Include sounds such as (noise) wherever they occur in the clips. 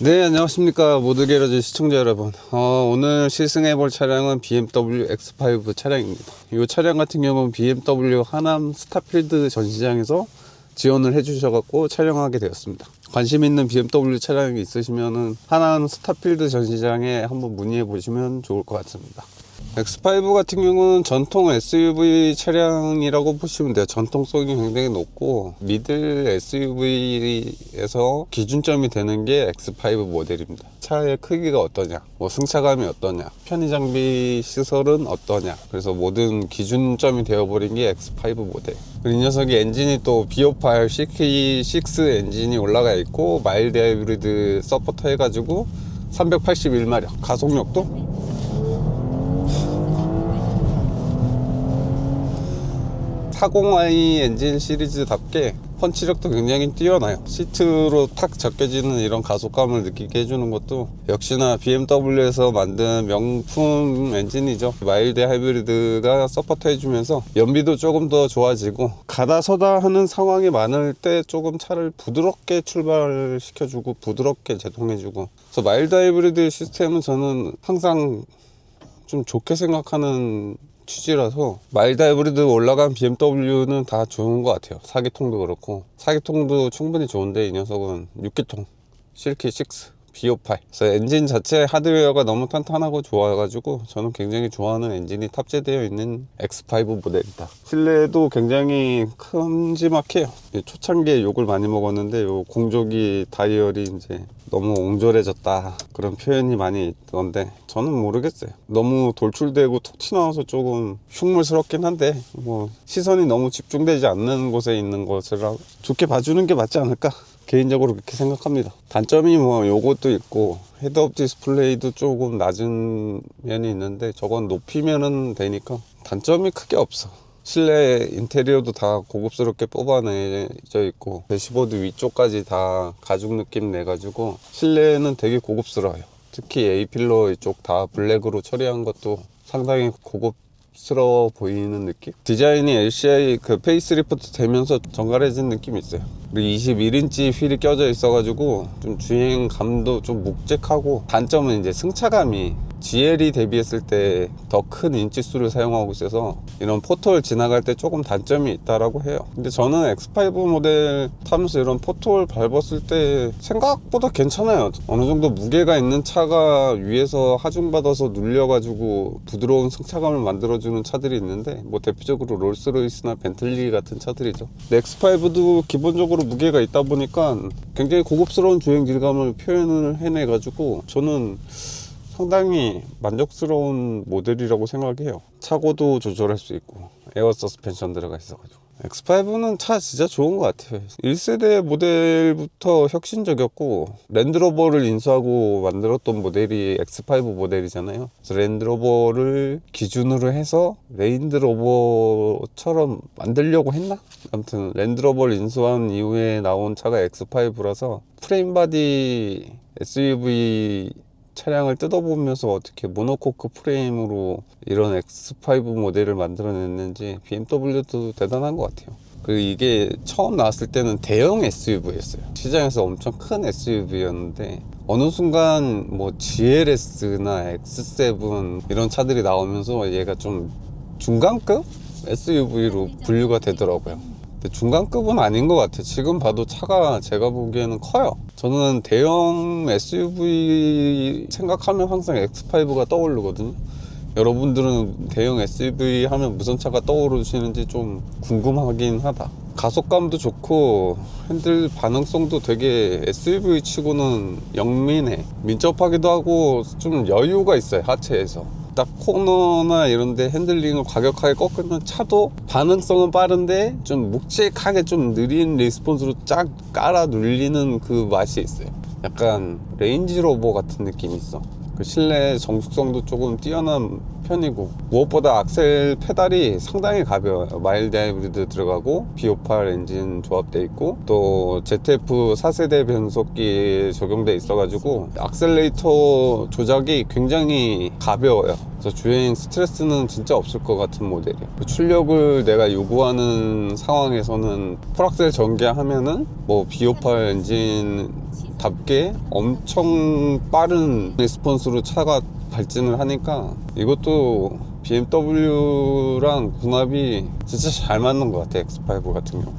네 안녕하십니까. 모두게러지 시청자 여러분. 어, 오늘 시승해 볼 차량은 BMW X5 차량입니다. 이 차량 같은 경우는 BMW 하남 스타필드 전시장에서 지원을 해 주셔갖고 촬영하게 되었습니다. 관심 있는 BMW 차량이 있으시면은 하남 스타필드 전시장에 한번 문의해 보시면 좋을 것 같습니다 X5 같은 경우는 전통 SUV 차량이라고 보시면 돼요. 전통성이 굉장히 높고 미들 SUV에서 기준점이 되는 게 X5 모델입니다. 차의 크기가 어떠냐, 뭐 승차감이 어떠냐, 편의 장비 시설은 어떠냐. 그래서 모든 기준점이 되어버린 게 X5 모델. 이 녀석이 엔진이 또 B58 CK6 엔진이 올라가 있고 마일드 하이브리드 서포터 해가지고 381마력 가속력도 40i 엔진 시리즈답게 펀치력도 굉장히 뛰어나요. 시트로 탁 적혀지는 이런 가속감을 느끼게 해주는 것도 역시나 BMW에서 만든 명품 엔진이죠. 마일드 하이브리드가 서포트 해주면서 연비도 조금 더 좋아지고 가다 서다 하는 상황이 많을 때 조금 차를 부드럽게 출발시켜주고 부드럽게 제동해주고 그래서 마일드 하이브리드 시스템은 저는 항상 좀 좋게 생각하는 취지라서 마일드 하이브리드 올라간 BMW는 다 좋은 것 같아요. 사기통도 그렇고 사기통도 충분히 좋은데 이 녀석은 6기통 실키 6 B58 그래서 엔진 자체 하드웨어가 너무 탄탄하고 좋아가지고 저는 굉장히 좋아하는 엔진이 탑재되어 있는 X5 모델이다. 실내도 굉장히 큼지막해요. 이 초창기에 욕을 많이 먹었는데 요 공조기 다이얼이 이제 너무 옹졸해졌다 그런 표현이 많이 있던데 저는 모르겠어요. 너무 돌출되고 톡 튀나와서 조금 흉물스럽긴 한데 뭐 시선이 너무 집중되지 않는 곳에 있는 것을 좋게 봐주는 게 맞지 않을까 개인적으로 그렇게 생각합니다. 단점이 뭐 요것도 있고 헤드업 디스플레이도 조금 낮은 면이 있는데 저건 높이면은 되니까 단점이 크게 없어. 실내 인테리어도 다 고급스럽게 뽑아내져 있고 대시보드 위쪽까지 다 가죽 느낌 내가지고 실내는 되게 고급스러워요. 특히 A필러 이쪽 다 블랙으로 처리한 것도 상당히 고급 스러워 보이는 느낌? 디자인이 LCI 그 페이스리프트 되면서 정갈해진 느낌이 있어요. 그리고 21인치 휠이 껴져 있어가지고 좀 주행감도 좀 묵직하고 단점은 이제 승차감이 GL이 대비했을 때 더 큰 인치수를 사용하고 있어서 이런 포톨 지나갈 때 조금 단점이 있다라고 해요. 근데 저는 X5 모델 타면서 이런 포톨 밟았을 때 생각보다 괜찮아요. 어느 정도 무게가 있는 차가 위에서 하중받아서 눌려가지고 부드러운 승차감을 만들어주는 차들이 있는데 뭐 대표적으로 롤스로이스나 벤틀리 같은 차들이죠. 근데 X5도 기본적으로 무게가 있다 보니까 굉장히 고급스러운 주행 질감을 표현을 해내가지고 저는 상당히 만족스러운 모델이라고 생각해요. 차고도 조절할 수 있고 에어 서스펜션 들어가 있어가지고 X5는 차 진짜 좋은 것 같아요. 1세대 모델부터 혁신적이었고 랜드로버를 인수하고 만들었던 모델이 X5 모델이잖아요. 그래서 랜드로버를 기준으로 해서 레인드로버처럼 만들려고 했나? 아무튼 랜드로버를 인수한 이후에 나온 차가 X5라서 프레임 바디 SUV 차량을 뜯어보면서 어떻게 모노코크 프레임으로 이런 X5 모델을 만들어냈는지 BMW도 대단한 것 같아요. 그리고 이게 처음 나왔을 때는 대형 SUV였어요. 시장에서 엄청 큰 SUV였는데 어느 순간 뭐 GLS나 X7 이런 차들이 나오면서 얘가 좀 중간급 SUV로 분류가 되더라고요. 근데 중간급은 아닌 것 같아요. 지금 봐도 차가 제가 보기에는 커요. 저는 대형 SUV 생각하면 항상 X5가 떠오르거든요. 여러분들은 대형 SUV 하면 무슨 차가 떠오르시는지 좀 궁금하긴 하다. 가속감도 좋고 핸들 반응성도 되게 SUV 치고는 영민해. 민첩하기도 하고 좀 여유가 있어요. 하체에서. 딱 코너나 이런데 핸들링을 과격하게 꺾으면 차도 반응성은 빠른데 좀 묵직하게 좀 느린 리스폰스로 쫙 깔아 눌리는 그 맛이 있어요. 약간 레인지로버 같은 느낌이 있어. 그 실내 정숙성도 조금 뛰어난 편이고 무엇보다 악셀 페달이 상당히 가벼워요. 마일드 하이브리드 들어가고 B58 엔진 조합돼 있고 또 ZF 4세대 변속기 적용돼 있어 가지고 악셀레이터 조작이 굉장히 가벼워요. 그래서 주행 스트레스는 진짜 없을 것 같은 모델이에요. 그 출력을 내가 요구하는 상황에서는 풀악셀 전개하면은 뭐 B58 엔진 답게 엄청 빠른 레스폰스로 차가 발진을 하니까 이것도 BMW랑 궁합이 진짜 잘 맞는 것 같아 X5 같은 경우.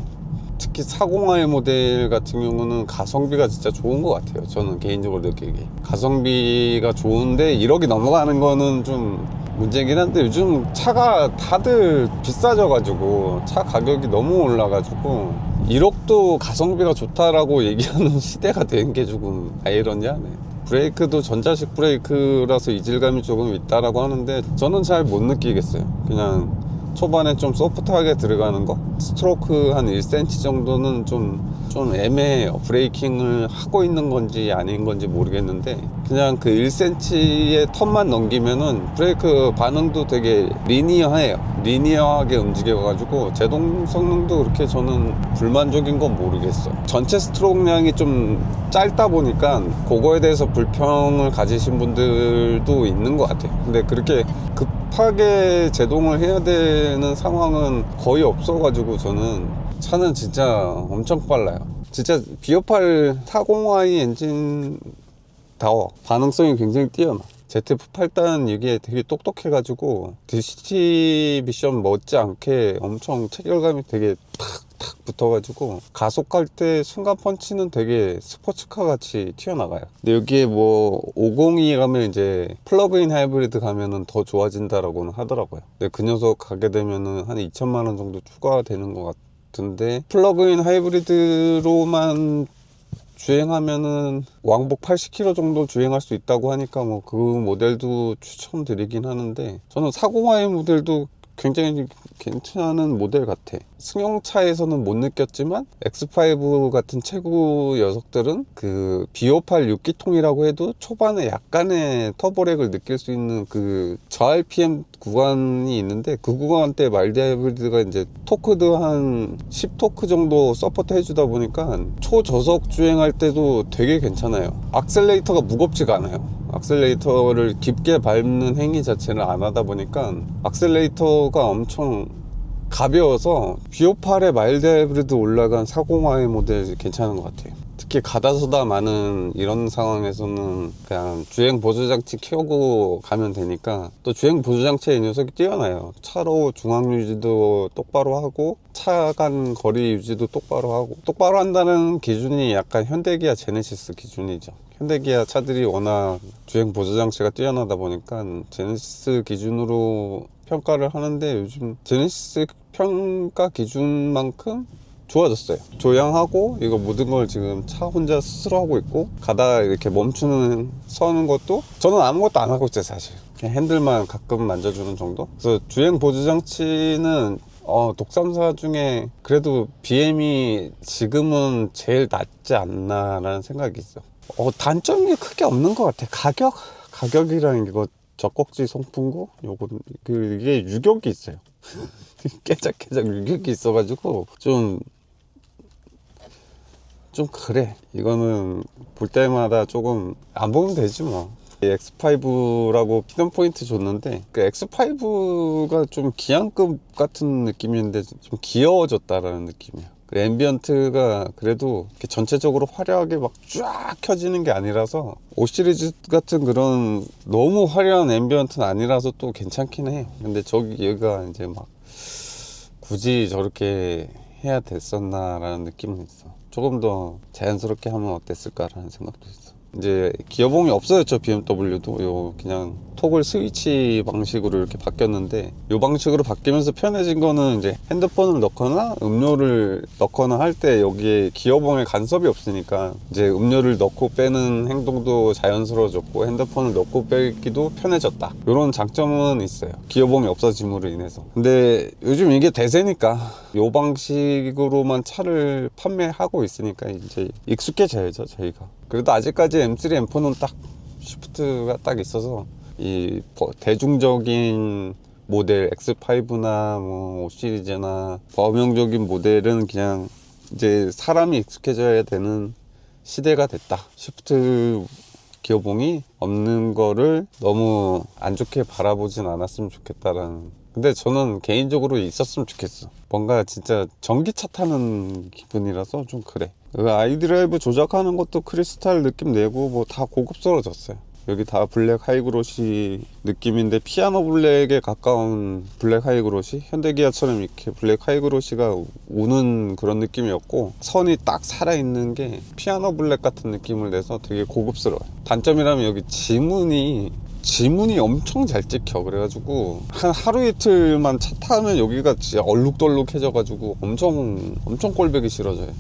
특히 405i 모델 같은 경우는 가성비가 진짜 좋은 것 같아요 저는 개인적으로 느끼기 가성비가 좋은데 1억이 넘어가는 거는 좀 문제긴 한데 요즘 차가 다들 비싸져 가지고 차 가격이 너무 올라 가지고 1억도 가성비가 좋다라고 (laughs) 얘기하는 시대가 된 게 조금 아이러니하네. 브레이크도 전자식 브레이크라서 이질감이 조금 있다라고 하는데 저는 잘 못 느끼겠어요. 그냥 초반에 좀 소프트하게 들어가는 거? 스트로크 한 1cm 정도는 좀, 좀 애매해요. 브레이킹을 하고 있는 건지 아닌 건지 모르겠는데 그냥 그 1cm의 턴만 넘기면은 브레이크 반응도 되게 리니어해요. 리니어하게 움직여가지고 제동 성능도 그렇게 저는 불만족인 건 모르겠어 전체 스트로크량이 좀 짧다 보니까 그거에 대해서 불평을 가지신 분들도 있는 것 같아요. 근데 그렇게 급하게 제동을 해야 되는 상황은 거의 없어가지고 저는 차는 진짜 엄청 빨라요. 진짜 비오팔 40i 엔진 다워 반응성이 굉장히 뛰어나. ZF8단 이게 되게 똑똑해가지고 DCT 미션 못지않게 엄청 체결감이 되게 탁탁 붙어가지고 가속할 때 순간 펀치는 되게 스포츠카 같이 튀어나가요. 근데 여기에 뭐 502 가면 이제 플러그인 하이브리드 가면은 더 좋아진다라고는 하더라고요. 근데 그 녀석 가게 되면은 한 2천만 원 정도 추가되는 것 같은데 플러그인 하이브리드로만 주행하면은 왕복 80km 정도 주행할 수 있다고 하니까 뭐 그 모델도 추천드리긴 하는데 저는 405i 모델도 굉장히 괜찮은 모델 같아 승용차에서는 못 느꼈지만 X5 같은 최고 녀석들은 그 B58 6기통이라고 해도 초반에 약간의 터보렉을 느낄 수 있는 그 저RPM 구간이 있는데 그 구간 때 마일드 하이브리드가 이제 토크도 한 10토크 정도 서포트 해주다 보니까 초저속 주행할 때도 되게 괜찮아요. 악셀레이터가 무겁지가 않아요. 악셀레이터를 깊게 밟는 행위 자체를 안 하다 보니까 악셀레이터가 엄청 가벼워서 비오팔에 마일드 하이브리드 올라간 405i 모델 괜찮은 것 같아요. 특히 가다서다 많은 이런 상황에서는 그냥 주행 보조장치 켜고 가면 되니까 또 주행 보조장치에 이 녀석이 뛰어나요. 차로 중앙 유지도 똑바로 하고 차 간 거리 유지도 똑바로 하고 똑바로 한다는 기준이 약간 현대기아 제네시스 기준이죠. 현대기아 차들이 워낙 주행 보조장치가 뛰어나다 보니까 제네시스 기준으로 평가를 하는데 요즘 제네시스 평가 기준만큼 좋아졌어요. 조향하고 이거 모든 걸 지금 차 혼자 스스로 하고 있고 가다가 이렇게 멈추는 서는 것도 저는 아무것도 안 하고 있어요 사실. 그냥 핸들만 가끔 만져주는 정도? 그래서 주행 보조 장치는 어, 독삼사 중에 그래도 BM이 지금은 제일 낫지 않나라는 생각이 있어. 어, 단점이 크게 없는 것 같아. 가격? 가격이랑 이거 젖꼭지 송풍구? 요건 그 이게 유격이 있어요 (laughs) (laughs) 깨작깨작 유격이 있어가지고 좀 좀 그래. 이거는 볼 때마다 조금 안 보면 되지 뭐. X5라고 피던 포인트 줬는데 그 X5가 좀 기안급 같은 느낌인데 좀 귀여워졌다라는 느낌이야. 그 앰비언트가 그래도 이렇게 전체적으로 화려하게 막 쫙 켜지는 게 아니라서 5 시리즈 같은 그런 너무 화려한 앰비언트는 아니라서 또 괜찮긴 해. 근데 저기 얘가 이제 막 굳이 저렇게 해야 됐었나라는 느낌은 있어. 조금 더 자연스럽게 하면 어땠을까라는 생각도 있어 이제 기어봉이 없어졌죠 BMW도. 요 그냥 톡을 스위치 방식으로 이렇게 바뀌었는데 요 방식으로 바뀌면서 편해진 거는 이제 핸드폰을 넣거나 음료를 넣거나 할 때 여기에 기어봉에 간섭이 없으니까 이제 음료를 넣고 빼는 행동도 자연스러워졌고 핸드폰을 넣고 빼기도 편해졌다. 이런 장점은 있어요. 기어봉이 없어짐으로 인해서. 근데 요즘 이게 대세니까 요 방식으로만 차를 판매하고 있으니까 이제 익숙해져야죠 저희가 그래도 아직까지 M3, M4는 딱 시프트가 딱 있어서 이 버- 대중적인 모델 X5나 뭐 5 시리즈나 범용적인 모델은 그냥 이제 사람이 익숙해져야 되는 시대가 됐다. 시프트 기어봉이 없는 거를 너무 안 좋게 바라보진 않았으면 좋겠다라는. 근데 저는 개인적으로 있었으면 좋겠어. 뭔가 진짜 전기차 타는 기분이라서 좀 그래. 그 아이드라이브 조작하는 것도 크리스탈 느낌 내고 뭐 다 고급스러워졌어요. 여기 다 블랙 하이그로시 느낌인데 피아노 블랙에 가까운 블랙 하이그로시 현대기아처럼 이렇게 블랙 하이그로시가 우는 그런 느낌이었고 선이 딱 살아있는 게 피아노 블랙 같은 느낌을 내서 되게 고급스러워요 단점이라면 여기 지문이 지문이 엄청 잘 찍혀 그래가지고 한 하루 이틀만 차 타면 여기가 진짜 얼룩덜룩해져가지고 엄청 엄청 꼴보기 싫어져요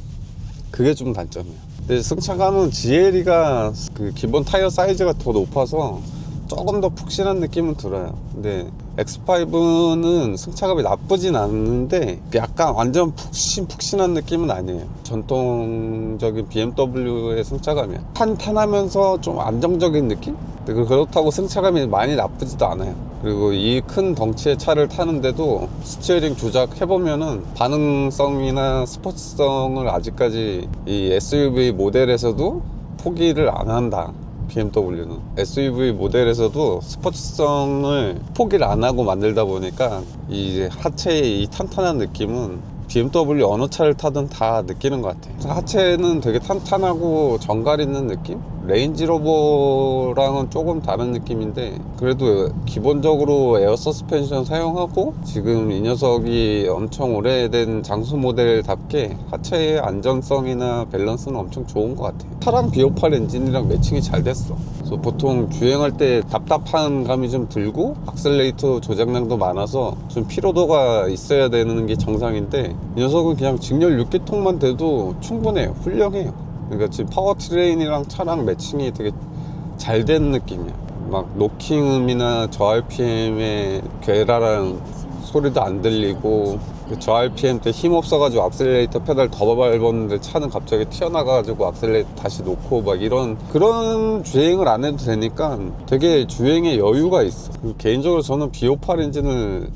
그게 좀 단점이에요. 근데 승차감은 GLE가 그 기본 타이어 사이즈가 더 높아서 조금 더 푹신한 느낌은 들어요. 근데 X5는 승차감이 나쁘진 않는데 약간 완전 푹신푹신한 느낌은 아니에요. 전통적인 BMW의 승차감이야. 탄탄하면서 좀 안정적인 느낌? 근데 그렇다고 승차감이 많이 나쁘지도 않아요. 그리고 이 큰 덩치의 차를 타는데도 스티어링 조작 해보면은 반응성이나 스포츠성을 아직까지 이 SUV 모델에서도 포기를 안 한다. BMW는 SUV 모델에서도 스포츠성을 포기를 안 하고 만들다 보니까 이 하체의 이 탄탄한 느낌은 BMW 어느 차를 타든 다 느끼는 것 같아요. 하체는 되게 탄탄하고 정갈 있는 느낌? 레인지로버랑은 조금 다른 느낌인데 그래도 기본적으로 에어 서스펜션 사용하고 지금 이 녀석이 엄청 오래된 장수 모델답게 하체의 안전성이나 밸런스는 엄청 좋은 것 같아요. 차랑 비오팔 엔진이랑 매칭이 잘 됐어. 그래서 보통 주행할 때 답답한 감이 좀 들고 악셀레이터 조작량도 많아서 좀 피로도가 있어야 되는 게 정상인데 이 녀석은 그냥 직렬 6기통만 돼도 충분해요. 훌륭해요. 그러니까 지금 파워트레인이랑 차랑 매칭이 되게 잘 된 느낌이야. 막 노킹음이나 저RPM의 괴랄한 소리도 안 들리고 그 저RPM 때 힘 없어가지고 악셀레이터 페달 더 밟았는데 차는 갑자기 튀어나가가지고 악셀레이터 다시 놓고 막 이런 그런 주행을 안 해도 되니까 되게 주행에 여유가 있어. 그리고 개인적으로 저는 B58 엔진을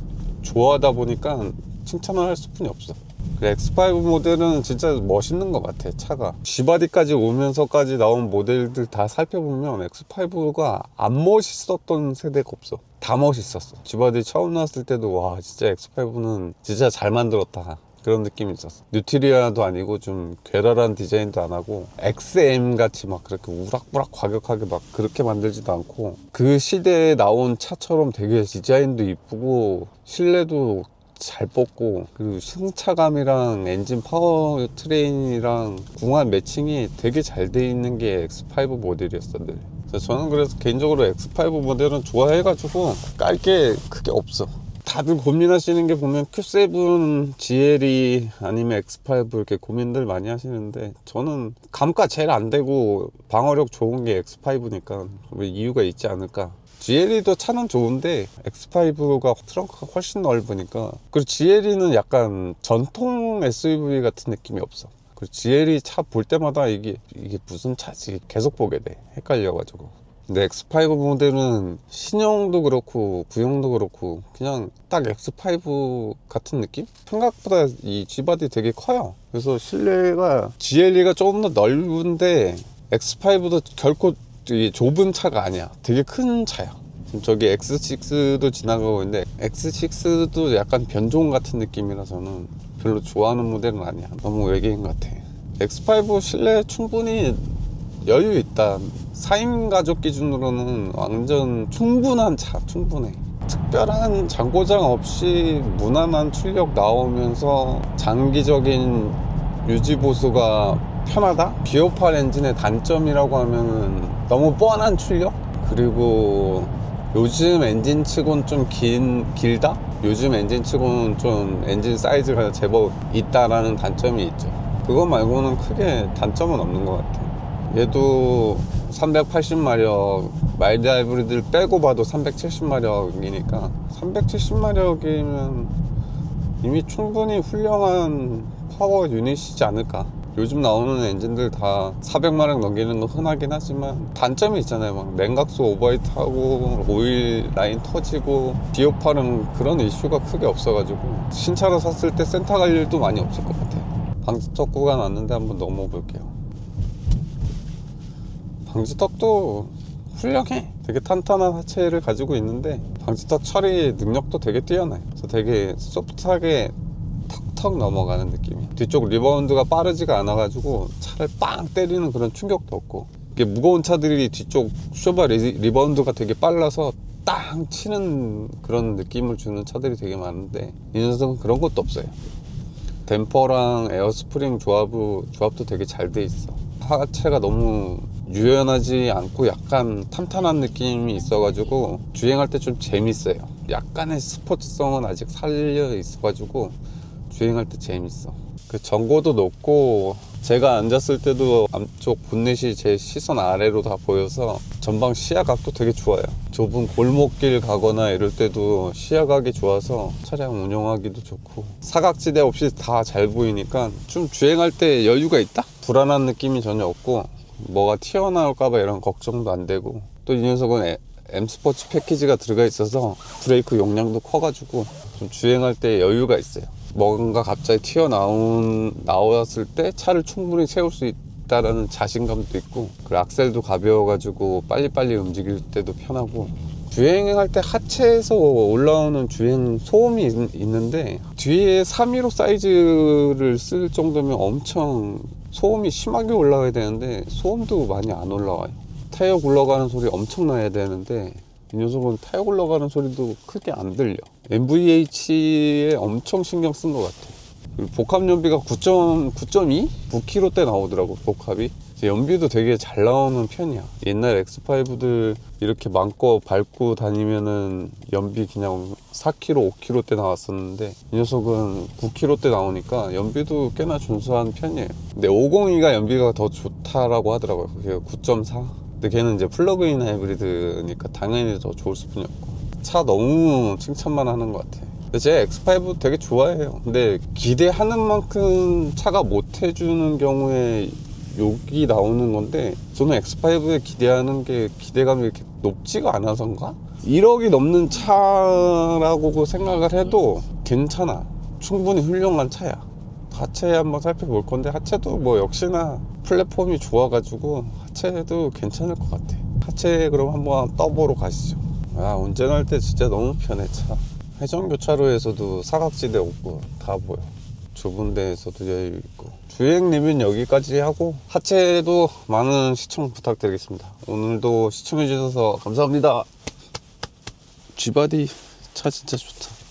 좋아하다 보니까 칭찬을 할 수뿐이 없어. 그 X5 모델은 진짜 멋있는 것 같아 차가. G바디까지 오면서까지 나온 모델들 다 살펴보면 X5가 안 멋있었던 세대가 없어. 다 멋있었어. G바디 처음 나왔을 때도 와 진짜 X5는 진짜 잘 만들었다. 그런 느낌이 있었어. 뉴트리아도 아니고 좀 괴랄한 디자인도 안 하고 XM 같이 막 그렇게 우락부락 과격하게 막 그렇게 만들지도 않고 그 시대에 나온 차처럼 되게 디자인도 이쁘고 실내도 잘 뽑고 그리고 승차감이랑 엔진 파워 트레인이랑 궁합 매칭이 되게 잘 돼 있는 게 X5 모델이었어 늘. 저는 그래서 개인적으로 X5 모델은 좋아해가지고 깔 게 크게 없어. 다들 고민하시는 게 보면 Q7, GLE 아니면 X5 이렇게 고민들 많이 하시는데 저는 감가 제일 안 되고 방어력 좋은 게 X5니까 이유가 있지 않을까. GLE도 차는 좋은데 X5가 트렁크가 훨씬 넓으니까 그리고 GLE는 약간 전통 SUV 같은 느낌이 없어. 그리고 GLE 차 볼 때마다 이게 이게 무슨 차지? 계속 보게 돼. 헷갈려가지고 근데 X5 모델은 신형도 그렇고 구형도 그렇고 그냥 딱 X5 같은 느낌? 생각보다 이 G바디 되게 커요 그래서 실내가 GLE가 조금 더 넓은데 X5도 결코 이 좁은 차가 아니야. 되게 큰 차야. 지금 저기 X6도 지나가고 있는데 X6도 약간 변종 같은 느낌이라서는 별로 좋아하는 모델은 아니야. 너무 외계인 같아. X5 실내 충분히 여유 있다. 4인 가족 기준으로는 완전 충분한 차, 충분해. 특별한 장고장 없이 무난한 출력 나오면서 장기적인 유지 보수가 편하다? 비오팔 엔진의 단점이라고 하면은 너무 뻔한 출력? 그리고 요즘 엔진 치곤 좀 긴, 길다? 요즘 엔진 치곤 좀 엔진 사이즈가 제법 있다라는 단점이 있죠. 그거 말고는 크게 단점은 없는 것 같아. 얘도 380마력, 마일드 하이브리드를 빼고 봐도 370마력이니까 370마력이면 이미 충분히 훌륭한 파워 유닛이지 않을까. 요즘 나오는 엔진들 다 400마력 넘기는 거 흔하긴 하지만 단점이 있잖아요. 막 냉각수 오버히트하고 오일 라인 터지고 비오팔은 그런 이슈가 크게 없어가지고 신차로 샀을 때 센터 갈 일도 많이 없을 것 같아요. 방지턱 구간 왔는데 한번 넘어볼게요. 방지턱도 훌륭해. 되게 탄탄한 하체를 가지고 있는데 방지턱 처리 능력도 되게 뛰어나요. 그래서 되게 소프트하게 턱턱 넘어가는 느낌이. 뒤쪽 리바운드가 빠르지가 않아가지고 차를 빵 때리는 그런 충격도 없고. 이게 무거운 차들이 뒤쪽 쇼바 리, 리바운드가 되게 빨라서 땅 치는 그런 느낌을 주는 차들이 되게 많은데 이 녀석은 그런 것도 없어요. 댐퍼랑 에어스프링 조합우, 조합도 되게 잘 돼 있어. 하체가 너무 유연하지 않고 약간 탄탄한 느낌이 있어가지고 주행할 때 좀 재밌어요. 약간의 스포츠성은 아직 살려 있어가지고 주행할 때 재밌어. 그 전고도 높고 제가 앉았을 때도 앞쪽 본넷이 제 시선 아래로 다 보여서 전방 시야각도 되게 좋아요. 좁은 골목길 가거나 이럴 때도 시야각이 좋아서 차량 운영하기도 좋고 사각지대 없이 다 잘 보이니까 좀 주행할 때 여유가 있다? 불안한 느낌이 전혀 없고 뭐가 튀어나올까봐 이런 걱정도 안 되고 또 이 녀석은 에- M 스포츠 패키지가 들어가 있어서 브레이크 용량도 커가지고 좀 주행할 때 여유가 있어요. 뭔가 갑자기 튀어나온 나왔을 때 차를 충분히 세울 수 있다라는 자신감도 있고 그리고 악셀도 가벼워가지고 빨리빨리 움직일 때도 편하고 주행할 때 하체에서 올라오는 주행 소음이 있, 있는데 뒤에 315 사이즈를 쓸 정도면 엄청 소음이 심하게 올라와야 되는데 소음도 많이 안 올라와요. 타이어 굴러가는 소리 엄청 나야 되는데 이 녀석은 타이어 굴러가는 소리도 크게 안 들려. MVH에 엄청 신경 쓴 것 같아. 그리고 복합 연비가 9.9.2? 9km대 나오더라고 복합이. 연비도 되게 잘 나오는 편이야. 옛날 X5들 이렇게 마음껏 밟고 다니면은 연비 그냥 4km, 5km대 나왔었는데 이 녀석은 9km대 나오니까 연비도 꽤나 준수한 편이에요. 근데 502가 연비가 더 좋다라고 하더라고요. 그게 9.4. 근데 걔는 이제 플러그인 하이브리드니까 당연히 더 좋을 수뿐이 없고 차 너무 칭찬만 하는 것 같아. 제 X5 되게 좋아해요. 근데 기대하는 만큼 차가 못 해주는 경우에 욕이 나오는 건데 저는 X5에 기대하는 게 기대감이 이렇게 높지가 않아서인가? 1억이 넘는 차라고 생각을 해도 괜찮아. 충분히 훌륭한 차야. 하체 한번 살펴볼 건데 하체도 뭐 역시나 플랫폼이 좋아가지고 하체도 괜찮을 것 같아. 하체 그럼 한번 떠보러 가시죠. 아 운전할 때 진짜 너무 편해 차. 회전 교차로에서도 사각지대 없고 다 보여. 좁은 데에서도 여유 있고. 주행 리뷰는 여기까지 하고 하체도 많은 시청 부탁드리겠습니다. 오늘도 시청해 주셔서 감사합니다. G바디 차 진짜 좋다.